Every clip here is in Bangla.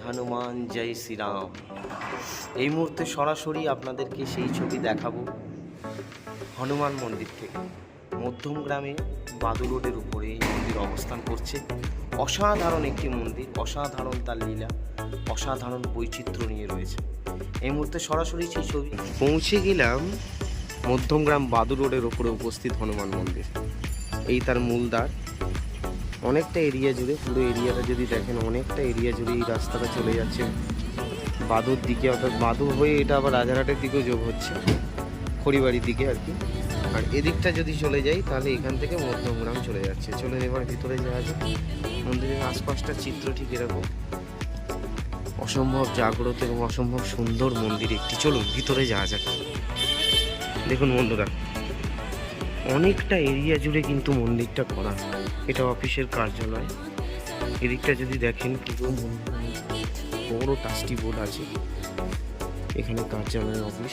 হনুমান, জয় শ্রীরাম। এই মুহূর্তে সরাসরি আপনাদেরকে সেই ছবি দেখাবো হনুমান মন্দির থেকে। মধ্যম গ্রামে বাদু রোডের উপরে এই মন্দির অবস্থান করছে। অসাধারণ একটি মন্দির, অসাধারণ তার লীলা, অসাধারণ বৈচিত্র্য নিয়ে রয়েছে। এই মুহূর্তে সরাসরি সেই ছবি পৌঁছে গেলাম মধ্যমগ্রাম বাদু রোডের উপরে উপস্থিত হনুমান মন্দির। এই তার মূল দ্বার। অনেকটা এরিয়া জুড়ে, পুরো এরিয়াটা যদি দেখেন, অনেকটা এরিয়া জুড়ে এই রাস্তাটা চলে যাচ্ছে। বাদুর দিকে, অর্থাৎ বাদুর হয়ে এটা আবার রাজারহাটের দিকেও যোগ হচ্ছে, খড়িবাড়ির দিকে আর কি। আর এদিকটা যদি চলে যাই, তাহলে এখান থেকে মধ্যমগ্রাম চলে যাচ্ছে। চলে এবার ভিতরে যাওয়া যাক। মন্দিরের আশপাশটা চিত্র ঠিক এরকম। অসম্ভব জাগ্রত এবং অসম্ভব সুন্দর মন্দির একটি। চলুন, ভিতরে যাওয়া যাক। দেখুন বন্ধুরা অনেকটা এরিয়া জুড়ে কিন্তু মন্দিরটা করা। এটা অফিসের কার্যালয়। এদিকটা যদি দেখেন, পুরো বড় টাস্টি বোর্ড আছে। এখানে কার্যালয়, অফিস।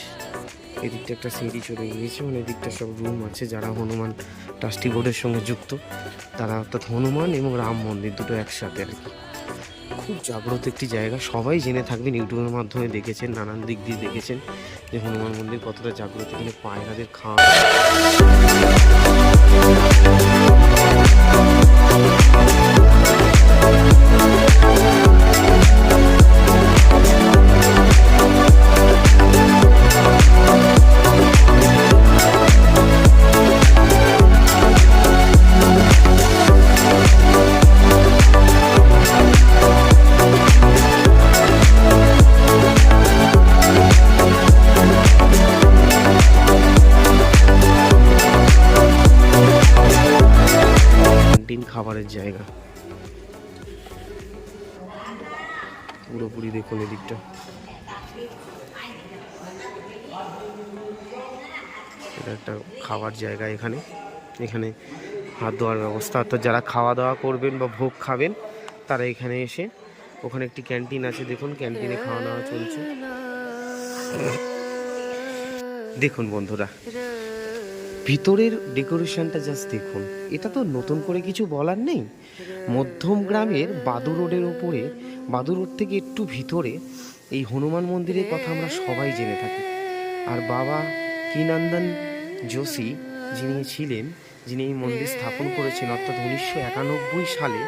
এদিকটা একটা সিঁড়ি চলে গিয়েছে মানে এদিকটা সব রুম আছে যারা হনুমান টাস্টি বোর্ডের সঙ্গে যুক্ত। তারা অর্থাৎ হনুমান এবং রাম মন্দির দুটো একসাথে আর কি। খুব জাগ্রত একটি জায়গা। সবাই জেনে থাকবেন, ইউটিউবের মাধ্যমে দেখেছেন, নানান দিক দিয়ে দেখেছেন। যে হনুমান মন্দির কতটা জাগ্রত এখানে পায়রাদের খাওয়া। ক্যান্টিন পুরোপুরি দেখুন এদিকটা। এটা একটা খাবার জায়গা এখানে। এখানে হাত ধোয়ার ব্যবস্থা। অর্থাৎ যারা খাওয়া দাওয়া করবেন বা ভোগ খাবেন, তারা এখানে এসে ওখানে একটি ক্যান্টিন আছে। দেখুন, ক্যান্টিনে খাওয়া দাওয়া চলছে। দেখুন বন্ধুরা, ভিতরের ডেকোরেশনটা জাস্ট দেখুন। এটা তো নতুন করে কিছু বলার নেই। মধ্যম গ্রামের বাদু রোডের ওপরে বাদু থেকে একটু ভিতরে এই হনুমান মন্দিরের কথা আমরা সবাই জেনে থাকি। আর বাবা কিনন্দন যোশী যিনি ছিলেন, যিনি এই মন্দির স্থাপন করেছেন অর্থাৎ উনিশশো একানব্বই সালে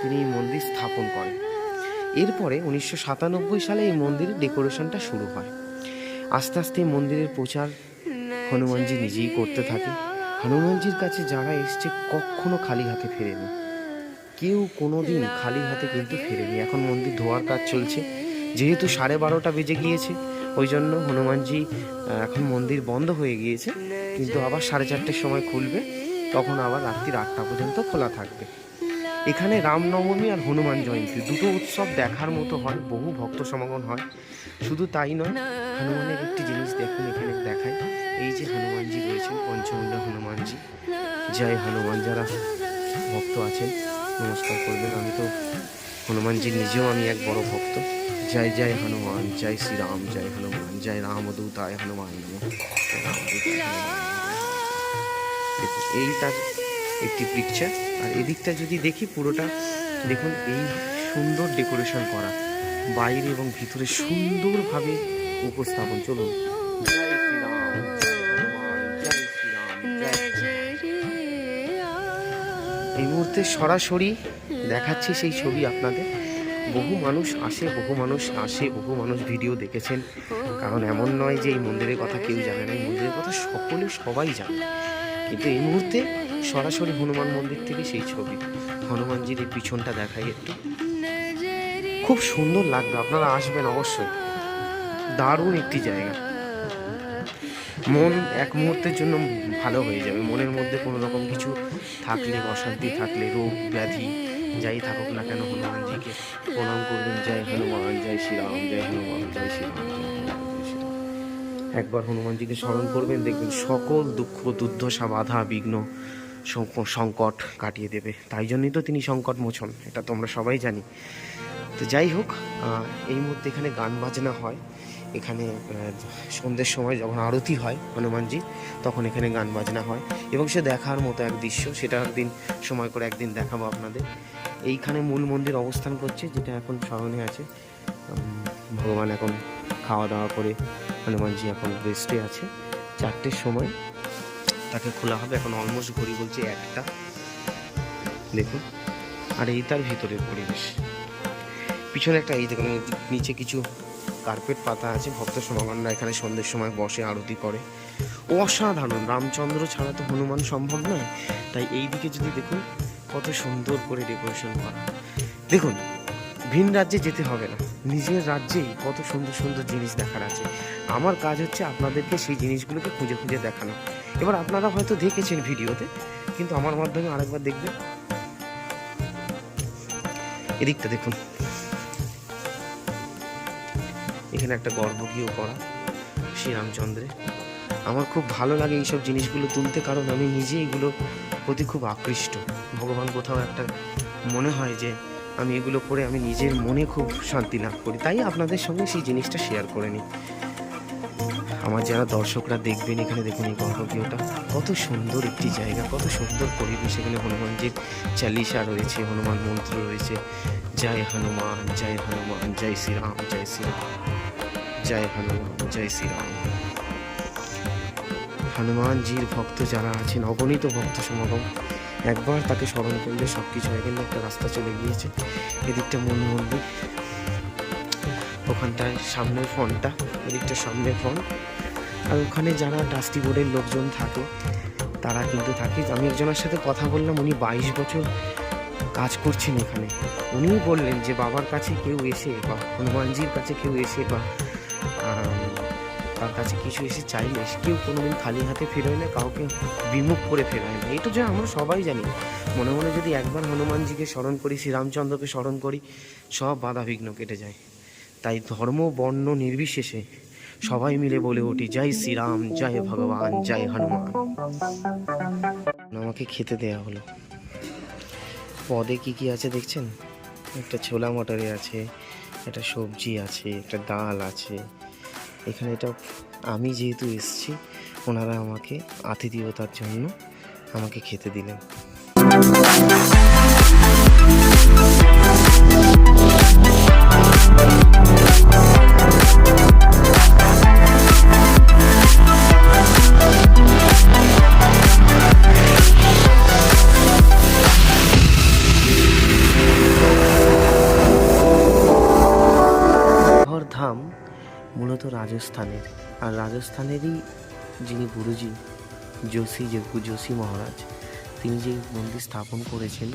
তিনি এই মন্দির স্থাপন করেন। এরপরে উনিশশো সাতানব্বই সালে এই মন্দিরের ডেকোরেশনটা শুরু হয়। আস্তে আস্তে মন্দিরের প্রচার হনুমানজি নিজেই করতে থাকে হনুমানজির কাছে যারা এসছে কখনো খালি হাতে ফেরেনি। কেউ কোনো দিন খালি হাতে কিন্তু ফেরেনি। এখন মন্দির ধোয়ার কাজ চলছে। যেহেতু সাড়ে বারোটা বেজে গিয়েছে, ওই জন্য হনুমানজি এখন মন্দির বন্ধ হয়ে গিয়েছে। কিন্তু আবার সাড়ে চারটের সময় খুলবে। তখন আবার রাত্রির আটটা পর্যন্ত খোলা থাকবে। এখানে রামনবমী আর হনুমান জয়ন্তী দুটো উৎসব দেখার মতো হয়, বহু ভক্ত সমাগম হয়। শুধু তাই নয়, হনুমানের একটি জিনিস দেখুন, এখানে দেখায় এই যে হনুমানজি রয়েছেন পঞ্চমুণ্ড হনুমানজি। জয় হনুমান, যারা ভক্ত আছেন। নমস্কার করবেন। আমি তো হনুমানজির নিজেও আমি এক বড় ভক্ত। জয় জয় হনুমান, জয় শ্রীরাম, জয় হনুমান, জয় রামদূতায় হনুমান এই তার একটি পিকচার আর এদিকটা যদি দেখি পুরোটা, দেখুন এই সুন্দর ডেকোরেশন করা। বাইরে এবং ভিতরে সুন্দরভাবে উপস্থাপন। চলুন। এই মুহূর্তে সরাসরি দেখাচ্ছি সেই ছবি আপনাদের। বহু মানুষ আসে বহু মানুষ আসে বহু মানুষ ভিডিও দেখেছেন। কারণ এমন নয় যে এই মন্দিরের কথা কেউ জানে না এই মন্দিরের কথা সকলে সবাই জানে। কিন্তু এই মুহূর্তে সরাসরি হনুমান মন্দির থেকে সেই ছবি। হনুমানজির এই পিছনটা দেখাই একটু। খুব সুন্দর লাগবে আপনারা আসবেন অবশ্যই। দারুণ একটি জায়গা। মন এক মুহূর্তের জন্য ভালো হয়ে যাবে। মনের মধ্যে কোনো রকম কিছু থাকলে, অশান্তি থাকলে, রোগ, ব্যাধি যাই থাকুক না কেন হনুমানজিকে প্রণাম করবেন। জয় হনুমান, জয় শ্রীরাম, জয় হনুমান, জয় শ্রীরাম একবার হনুমানজিকে স্মরণ করবেন, দেখবেন সকল দুঃখ, দুর্দশা, বাধা, বিঘ্ন সংক- সংকট কাটিয়ে দেবে। তাই জন্যই তো তিনি সংকট মোচন এটা তো আমরা সবাই জানি। তো যাই হোক এই মুহূর্তে এখানে গান বাজনা হয়। এখানে সন্ধ্যের সময় যখন আরতি হয় হনুমানজি, তখন এখানে গান বাজনা হয় এবং সে দেখার মতো এক দৃশ্য। সেটা একদিন সময় করে একদিন দেখাবো আপনাদের। এইখানে মূল মন্দির অবস্থান করছে, যেটা এখন স্মরণে আছে। ভগবান এখন খাওয়া দাওয়া করে হনুমানজি এখন রেস্টে আছে। চারটের সময় তাকে খোলা হবে। এখন অলমোস্ট ঘড়ি বলছে একটা। দেখুন, আর এই তার ভিতরের পরিবেশ। পিছনে একটা, এই দেখুন, নিচে কিছু কার্পেট পাতা আছে, ভক্ত সমাগমরা এখানে সন্ধ্যের সময় বসে আরতি করে। অসাধারণ, রামচন্দ্র ছাড়া তো হনুমান সম্ভব নয়। তাই এই দিকে যদি দেখুন, কত সুন্দর করে ডেকোরেশন করা। দেখুন, ভিন রাজ্যে যেতে হবে না। নিজের রাজ্যেই কত সুন্দর সুন্দর জিনিস দেখার আছে। আমার কাজ হচ্ছে আপনাদেরকে সেই জিনিসগুলোকে খুঁজে খুঁজে দেখানো। এবার আপনারা হয়তো দেখেছেন ভিডিওতে, কিন্তু আমার মাধ্যমে আরেকবার দেখবেন। এদিকটা দেখুন। এখানে একটা গর্ভগৃহ করা শ্রীরামচন্দ্রের আমার খুব ভালো লাগে এইসব জিনিসগুলো তুলতে, কারণ আমি নিজে এগুলো প্রতি খুব আকৃষ্ট। ভগবান কোথাও একটা মনে হয় যে, আমি এগুলো করে আমি নিজের মনে খুব শান্তি লাভ করি। তাই আপনাদের সঙ্গে সেই জিনিসটা শেয়ার করে নিই। আমার যারা দর্শকরা দেখবেন এখানে, দেখুন এই গর্ভগৃহটা। কত সুন্দর একটি জায়গা, কত সুন্দর পরিবেশ এখানে হনুমানজির চালিশা রয়েছে, হনুমান মন্ত্র রয়েছে। জয় হনুমান জয় হনুমান, জয় শ্রীরাম জয় শ্রীরাম। জয় হনুমান, জয় শ্রীরাম। হনুমানজির ভক্ত যারা আছেন, অগণিত ভক্ত সমাগম, একবার তাকে স্মরণ করলে সব কিছু হয় কিন্তু একটা রাস্তা চলে গিয়েছে। এদিকটা মন মন্দির, ওখানটায় সামনের ফোনটা, এদিকটা সামনের ফোন। আর ওখানে যারা ডাস্টি বোর্ডের লোকজন থাকে, তারা কিন্তু থাকে। আমি একজনের সাথে কথা বললাম, উনি বাইশ বছর কাজ করছেন এখানে। উনিই বললেন যে, বাবার কাছে কেউ এসে বা হনুমানজির কাছে কেউ এসে বা তার কাছে কিছু এসে চাইলে কেউ কোনোদিন খালি হাতে ফেরোয় না কাউকে বিমুখ করে ফেরায় না। এটা যে আমরা সবাই জানি। মনে মনে যদি একবার হনুমানজিকে স্মরণ করি, শ্রীরামচন্দ্রকে স্মরণ করি, সব বাধা বিঘ্ন কেটে যায়। তাই ধর্ম, বর্ণ নির্বিশেষে সবাই মিলে বলে উঠি, জয় শ্রীরাম, জয় ভগবান, জয় হনুমান। আমাকে খেতে দেয়া হলো। পদে কি কি আছে দেখছেন? একটা ছোলা মটরে আছে, একটা সবজি আছে, একটা ডাল আছে এখানে এটা আমি যেহেতু এসছি ওনারা আমাকে আতিথেয়তার জন্য আমাকে খেতে দিলেন। হর মূলত রাজস্থানের। আর রাজস্থানেরই যিনি গুরুজি, যোশী যোশী মহারাজ, তিনি যে মন্দির স্থাপন করেছেন,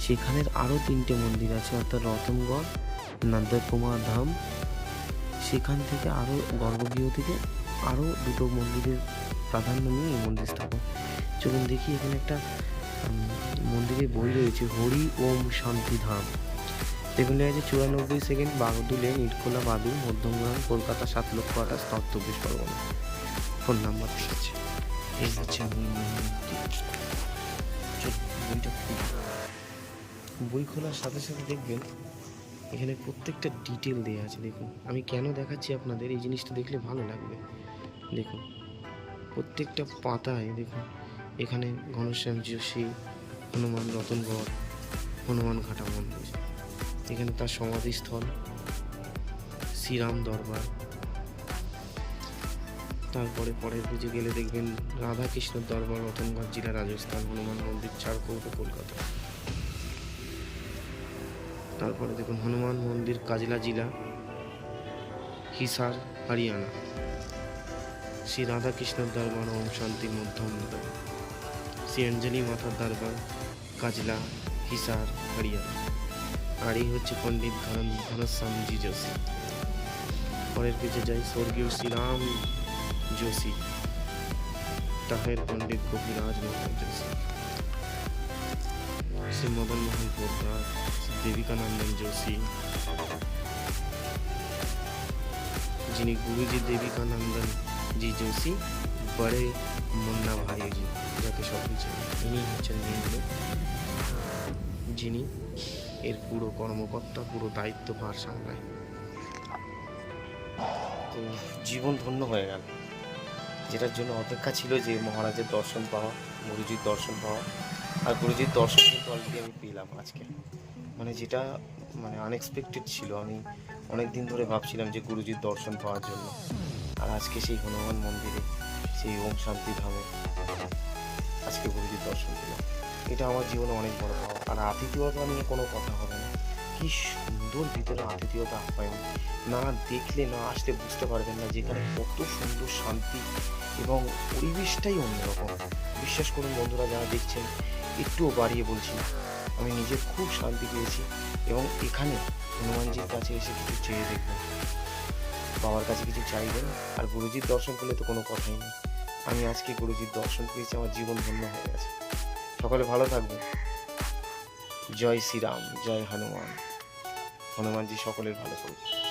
সেখানের আরও তিনটে মন্দির আছে, অর্থাৎ রতনগড়, নন্দকুমার ধাম। সেখান থেকে আরও গর্ভগৃহ থেকে আরও দুটো মন্দিরের প্রাধান্য নিয়ে এই মন্দির স্থাপন। চলুন দেখি, এখানে একটা মন্দিরে বই রয়েছে, হরি ওম শান্তি লেখা আছে চুরানব্বই সেকেন্ড বাগদু লেন ইটখোলা বাদু মধ্যমগ্রাম কলকাতা সাত লক্ষ আঠাশ নর্থ চব্বিশ পরগনা। ফোন নাম্বার আছে। এই হচ্ছে বইটা। বই খোলার সাথে সাথে দেখবেন এখানে প্রত্যেকটা ডিটেল দেওয়া আছে দেখুন। আমি কেন দেখাচ্ছি আপনাদের? এই জিনিসটা দেখলে ভালো লাগবে। দেখুন প্রত্যেকটা পাতায় দেখুন এখানে ঘনশ্যাম যোশী হনুমান রতনগড় হনুমান ঘাটা মন্দির। এখানে তার সমাধিস্থল, শ্রীরাম দরবার। তারপরে পরের পুজো গেলে দেখবেন রাধাকৃষ্ণের দরবার রতনগঞ্জ জেলা রাজস্থান, হনুমান মন্দির চারকৌটো কলকাতা। তারপরে দেখুন হনুমান মন্দির, কাজলা জেলা, হিসার, হরিয়ানা। শ্রী রাধাকৃষ্ণের দরবার, ওম শান্তি মধ্যম শ্রী অঞ্জলি মাথার দরবার, কাজলা, হিসার, হরিয়ানা। আর এই হচ্ছে পণ্ডিত ঘন যোশী। পরের পেজে যাই, স্বর্গীয় শ্রীরাম যোশী, তাহের পণ্ডিত কবিরাজ মোহন যোশী। শ্রী মদন মোহন পোদ্দার দেবিকানন্দন যোশী, যিনি গুরুজি দেবিকানন্দন জি যোশী বড়ে মুন্না ভাইজি, যাকে সবাই চেনে। ইনি হচ্ছেন যিনি এর পুরো কর্মকর্তা, পুরো দায়িত্বভার সামলায়। তো জীবন ধন্য হয়ে গেল। যেটার জন্য অপেক্ষা ছিল যে মহারাজের দর্শন পাওয়া, গুরুজির দর্শন পাওয়া, আর গুরুজির দর্শন কিন্তু অলরেডি আমি পেলাম আজকে। মানে যেটা মানে আনএক্সপেক্টেড ছিল। আমি অনেক দিন ধরে ভাবছিলাম যে গুরুজির দর্শন পাওয়ার জন্য। আর আজকে সেই হনুমান মন্দিরে, সেই ওম শান্তি ধামে আজকে গুরুজির দর্শন পেলাম। এটা আমার জীবনে অনেক বড় পাওয়া। আর আতিথেয়তা নিয়ে কোনো কথা হবে না। কি সুন্দর ভিতরে আতিথেয়তা আপ্যায়ন না দেখলে না আসলে বুঝতে পারবেন না যেখানে কত সুন্দর শান্তি এবং পরিবেশটাই অন্যরকম। বিশ্বাস করুন বন্ধুরা যারা দেখছেন একটুও বাড়িয়ে বলছি আমি নিজে খুব শান্তি পেয়েছি এবং এখানে হনুমানজির কাছে এসে কিছু চেয়ে দেখবেন। বাবার কাছে কিছু চাইবেন আর গুরুজির দর্শন করলে তো কোনো কথাই নেই। আমি আজকে গুরুজির দর্শন পেয়েছি আমার জীবন ধন্য হয়ে গেছে। সকলে ভালো থাকবে। জয় শ্রীরাম জয় হনুমান। হনুমানজি সকলের ভালো করুন